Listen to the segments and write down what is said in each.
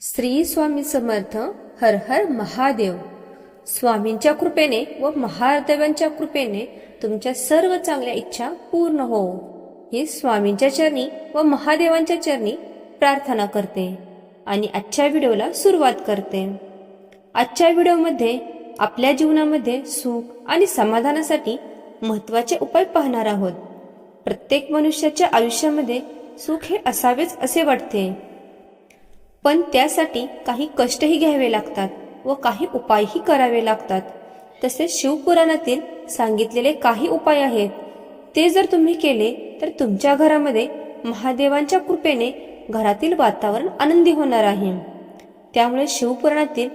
श्री स्वामी समर्थ हर हर महादेव. स्वामींच्या कृपेने व महादेवांच्या कृपेने तुमच्या सर्व चांगल्या इच्छा पूर्ण हो. ही स्वामींच्या चरणी व महादेवांच्या चरणी प्रार्थना करते आणि आजच्या व्हिडिओला सुरुवात करते. आजच्या व्हिडिओमध्ये आपल्या जीवनामध्ये सुख आणि समाधानासाठी महत्त्वाचे उपाय पाहणार आहोत. प्रत्येक मनुष्याच्या आयुष्यामध्ये सुख हे असावेच असे वाटते. पण त्यासाठी काही कष्टही घ्यावे लागतात व काही उपायही करावे लागतात. तसेच शिवपुराणातील सांगितलेले काही उपाय आहेत. ते जर तुम्ही केले तर तुमच्या घरामध्ये महादेवांच्या कृपेने घरातील वातावरण आनंदी होणार आहे. त्यामुळे शिवपुराणातील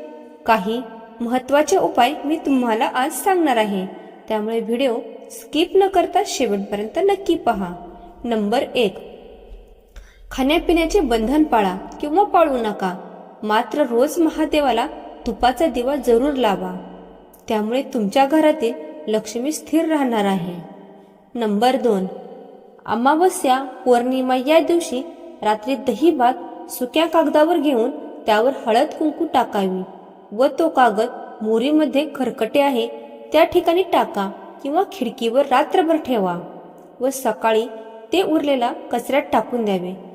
काही महत्त्वाचे उपाय मी तुम्हाला आज सांगणार आहे. त्यामुळे व्हिडिओ स्किप न करता शेवटपर्यंत नक्की पहा. नंबर एक खाण्यापिण्याचे बंधन पाळा किंवा पाळू नका. मात्र रोज महादेवाला तुपाचा दिवा जरूर लावा. त्यामुळे तुमच्या घरातील लक्ष्मी स्थिर राहणार आहे. नंबर दोन. अमावस्या पौर्णिमा या दिवशी रात्री दही भात सुक्या कागदावर घेऊन त्यावर हळद कुंकू टाकावी व तो कागद मोरीमध्ये खरकटे आहे त्या ठिकाणी टाका किंवा खिडकीवर रात्रभर ठेवा व सकाळी ते उरलेला कचऱ्यात टाकून द्यावे.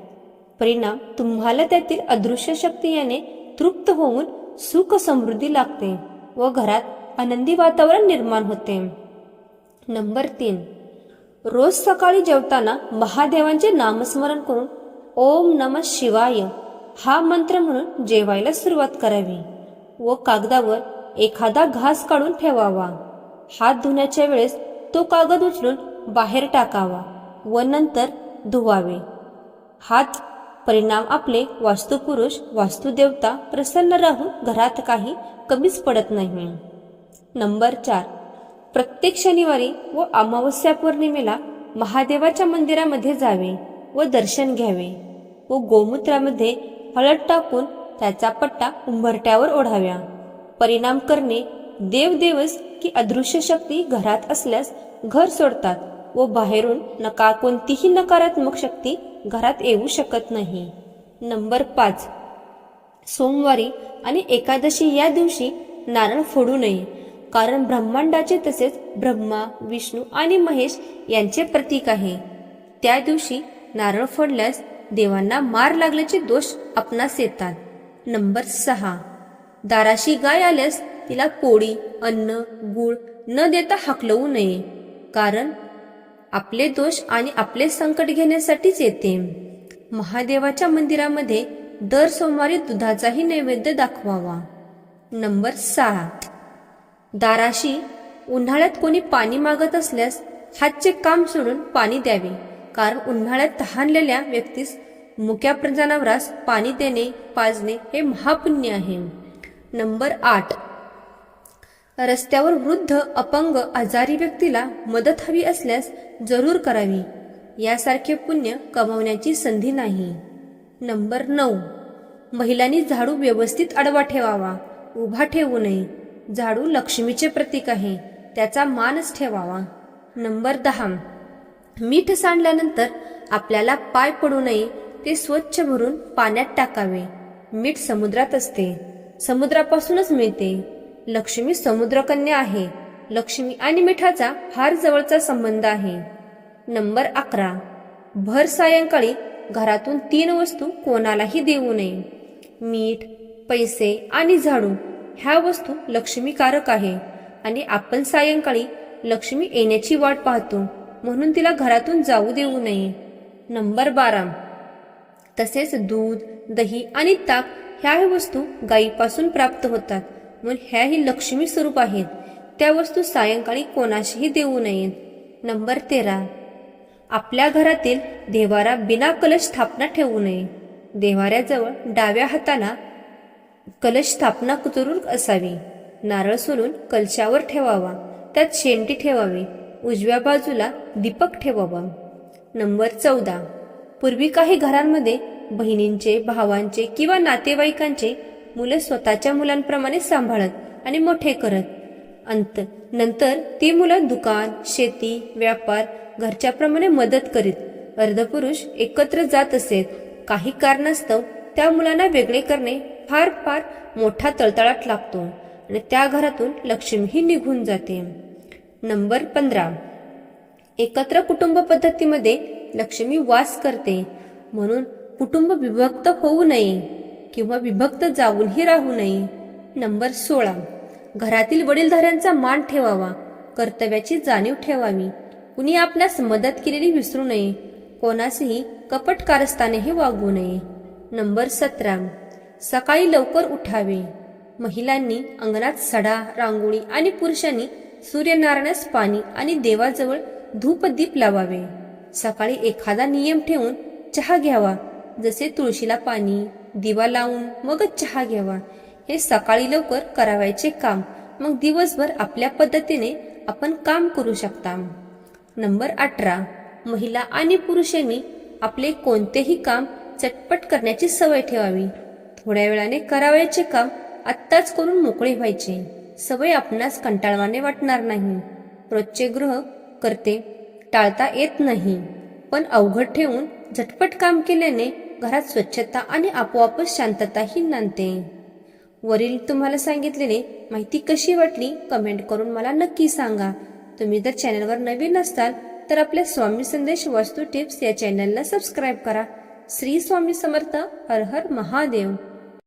परिणाम तुम्हाला त्यातील अदृश्य शक्ती याने तृप्त होऊन सुख समृद्धी लागते व घरात आनंदी वातावरण निर्माण होते. नंबर तीन. रोज सकाळी जेवताना महादेवांचे नामस्मरण करून ओम नम शिवाय हा मंत्र म्हणून जेवायला सुरुवात करावी व कागदावर एखादा घास काढून ठेवावा. हात धुण्याच्या वेळेस तो कागद उचलून बाहेर टाकावा व नंतर धुवावे. हात परिणाम आपले वास्तुपुरुष वास्तुदेवता प्रसन्न राहून घरात काही कमीच पडत नाही. नंबर चार. प्रत्येक शनिवारी व अमावस्या पौर्णिमेला महादेवाच्या मंदिरामध्ये जावे व दर्शन घ्यावे व गोमूत्रामध्ये हळद टाकून त्याचा पट्टा उंबरट्यावर ओढाव्या. परिणाम करणे देवदेवस की अदृश्य शक्ती घरात असल्यास घर सोडतात व बाहेरून नका कोणतीही नकारात्मक शक्ती घरात येऊ शकत नाही. नंबर पाच. सोमवारी आणि एकादशी या दिवशी नारळ फोडू नये. कारण ब्रह्मांडाचे तसेच ब्रह्मा विष्णू आणि महेश यांचे प्रतीक आहे. त्या दिवशी नारळ फोडल्यास देवांना मार लागल्याचे दोष आपणास येतात. नंबर सहा. दाराशी गाय आल्यास तिला पोळी अन्न गुळ न देता हाकलवू नये. कारण आपले दोष आणि आपले संकट घेण्यासाठीच येते. महादेवाच्या मंदिरामध्ये दर सोमवारी दुधाचाही नैवेद्य दाखवावा. नंबर सहा दाराशी उन्हाळ्यात कोणी पाणी मागत असल्यास हातचे काम सोडून पाणी द्यावे. कारण उन्हाळ्यात तहानलेल्या व्यक्तीस मुक्या जनावरास पाणी देणे पाजणे हे महापुण्य आहे. नंबर आठ. रस्त्यावर वृद्ध अपंग आजारी व्यक्तीला मदत हवी असल्यास जरूर करावी. यासारखे पुण्य कमावण्याची संधी नाही. नंबर नऊ. महिलांनी झाडू व्यवस्थित आडवा ठेवावा. उभा ठेवू नये. झाडू लक्ष्मीचे प्रतीक आहे. त्याचा मानच ठेवावा. नंबर दहा. मीठ सांडल्यानंतर आपल्याला पाय पडू नये ते स्वच्छ भरून पाण्यात टाकावे. मीठ समुद्रात असते. समुद्रापासूनच मिळते. लक्ष्मी समुद्रकन्या आहे. लक्ष्मी आणि मिठाचा फार जवळचा संबंध आहे. नंबर अकरा. भर सायंकाळी घरातून तीन वस्तू कोणालाही देऊ नये. मीठ पैसे आणि झाडू ह्या वस्तू लक्ष्मीकारक आहे आणि आपण सायंकाळी लक्ष्मी येण्याची वाट पाहतो म्हणून तिला घरातून जाऊ देऊ नये. नंबर बारा. तसेच दूध दही आणि ताक ह्या वस्तू गायीपासून प्राप्त होतात. म्हणून ह्याही लक्ष्मी स्वरूप आहेत. त्या वस्तू सायंकाळी कोणाशीही देऊ नयेत. नंबर तेरा. आपल्या घरातील देवारा बिना कलश स्थापना ठेवू नये. देवाऱ्याजवळ डाव्या हाताला कलश स्थापना जरूर असावी. नारळ सोलून कलशावर ठेवावा. त्यात शेंडी ठेवावी. उजव्या बाजूला दीपक ठेवावा. नंबर चौदा. पूर्वी काही घरांमध्ये बहिणींचे भावांचे किंवा नातेवाईकांचे मुलं स्वतःच्या मुलांप्रमाणे सांभाळत आणि मोठे करत. अंत नंतर ती मुलं दुकान शेती व्यापार घरच्याप्रमाणे मदत करीत. अर्धपुरुष एकत्र जात असेत काही कारणास्तव त्या मुलांना वेगळे करणे फार फार मोठा तळतळाट लागतो आणि त्या घरातून लक्ष्मीही निघून जाते. नंबर पंधरा. एकत्र कुटुंब पद्धतीमध्ये लक्ष्मी वास करते. म्हणून कुटुंब विभक्त होऊ नये. किंवा विभक्त जाऊनही राहू नये. नंबर सोळा. घरातील वडीलधाऱ्यांचा मान ठेवावा. कर्तव्याची जाणीव ठेवावी. कुणी आपल्यास मदत केलेली विसरू नये. कोणासही कपट कारस्थानेही वागवू नये. नंबर सतरा. सकाळी लवकर उठावे. महिलांनी अंगणात सडा रांगोळी आणि पुरुषांनी सूर्यनारायणास पाणी आणि देवाजवळ धूपदीप लावावे. सकाळी एखादा नियम ठेवून चहा घ्यावा. जसे तुळशीला पाणी दिवा लावून मगच चहा घ्यावा. हे सकाळी लवकर करावायचे काम. मग दिवसभर आपल्या पद्धतीने आपण काम करू शकता. नंबर अठरा. महिला आणि पुरुषांनी आपले कोणतेही काम चटपट करण्याची सवय ठेवावी. थोड्या वेळाने करावयाचे काम आत्ताच करून मोकळे व्हायचे. सवय आपणास कंटाळवाने वाटणार नाही. रोजचे ग्रह करते टाळता येत नाही. पण अवघड ठेवून झटपट काम केल्याने घरात स्वच्छता आणि आपोआपच शांतताही नांदते. वरील तुम्हाला सांगितलेले माहिती कशी वाटली कमेंट करून मला नक्की सांगा. तुम्ही जर चॅनलवर नवीन असताल तर आपल्या स्वामी संदेश वास्तू टिप्स या चॅनलला सबस्क्राईब करा. श्री स्वामी समर्थ हर हर महादेव.